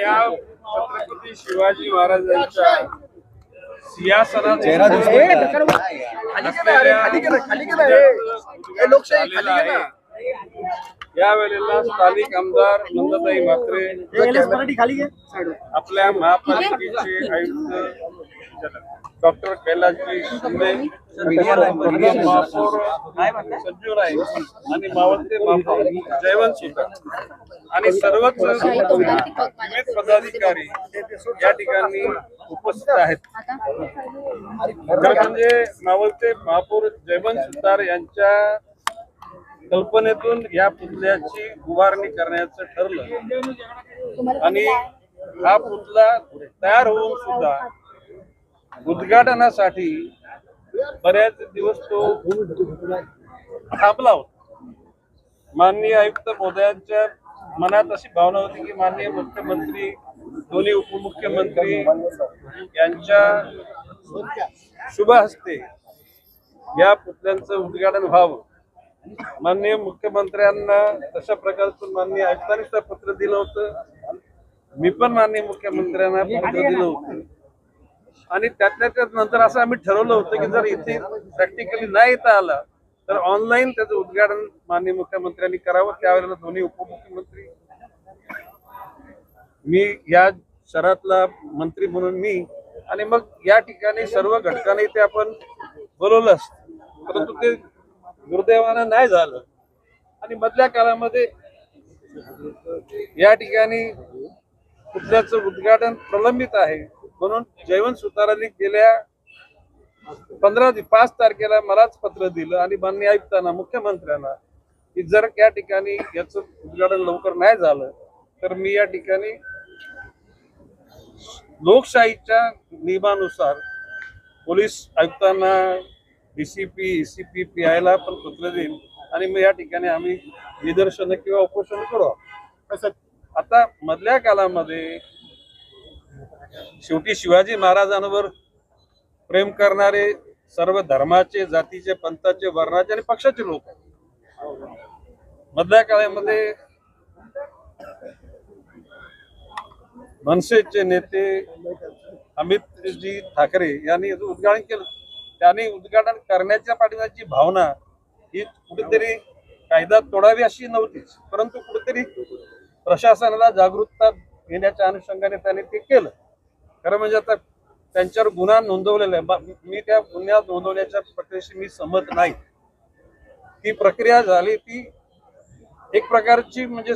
या छत्रपती शिवाजी महाराजांच्या सिंहासनात चेहरा दिसतो हे का? या वेळेला स्थानिक आमदार नंदताई म्हात्रे आपल्या महापालिकेचे आयुक्त डॉक्टर कैलासजी शिंदे महापौर संजू नाईक आणि मावळते महापौर जयवंत सुतार आणि सर्वच पदाधिकारी या ठिकाणी उपस्थित आहेत. खरं म्हणजे मावळते महापौर जयवंत सुतार यांच्या कल्पनेतून या पुतळ्याची उभारणी करण्याचं ठरलं. आणि हा पुतळा तयार होऊन सुद्धा उद्घाटनासाठी बऱ्याच दिवस तो थांबला होता. माननीय आयुक्त महोदयांच्या मनात अशी भावना होती की माननीय मुख्यमंत्री दोन्ही उपमुख्यमंत्री यांच्या शुभ हस्ते या पुतळ्यांचं उद्घाटन व्हावं. माननीय मुख्यमंत्र्यांना तशा प्रकारचं माननीय आयुक्तांनी पत्र दिलं होतं. मी पण माननीय मुख्यमंत्र्यांना पत्र दिलं होतं. आणि त्यातल्या त्यात नंतर असं आम्ही ठरवलं होतं की जर इथे प्रॅक्टिकली नाही येता आला तर ऑनलाईन त्याचं उद्घाटन माननीय मुख्यमंत्र्यांनी करावं. त्यावेळेला दोन्ही उपमुख्यमंत्री मी या शहरातला मंत्री म्हणून मी आणि मग या ठिकाणी सर्व घटकांनी ते आपण बोलवलं असतं. परंतु ते दुर्दैवानं नाही झालं. आणि मधल्या काळामध्ये या ठिकाणी पुतळ्याचं उद्घाटन प्रलंबित आहे म्हणून जयवंत सुतारांनी गेल्या पंधरा पाच तारखेला मलाच पत्र दिलं आणि माननीय आयुक्तांना मुख्यमंत्र्यांना की जर या ठिकाणी याचं उद्घाटन लवकर नाही झालं तर मी या ठिकाणी लोकशाहीच्या नियमानुसार पोलीस आयुक्तांना डी सी पी आयला पण पत्र देईल. आणि मग या ठिकाणी आम्ही निदर्शन किंवा उपोषण करू आता मधल्या काळामध्ये शेवटी शिवाजी महाराजांवर प्रेम करणारे सर्व धर्माचे जातीचे पंथाचे वर्णाचे आणि पक्षाचे लोक आहेत. मधल्या काळामध्ये मनसेचे नेते अमितजी ठाकरे यांनी याचं उद्घाटन केलं. त्यांनी उद्घाटन करण्याच्या पाठीमागची भावना ही कुठेतरी कायदा तोडावी अशी नव्हतीच परंतु कुठेतरी प्रशासनाला जागरूकता घेण्याच्या अनुषंगाने त्यांनी ते केलं. खरं म्हणजे आता त्यांच्यावर गुन्हा नोंदवलेला आहे. मी त्या गुन्ह्या नोंदवण्याच्या प्रक्रियेशी मी सहमत नाही. ती प्रक्रिया झाली ती एक प्रकारची म्हणजे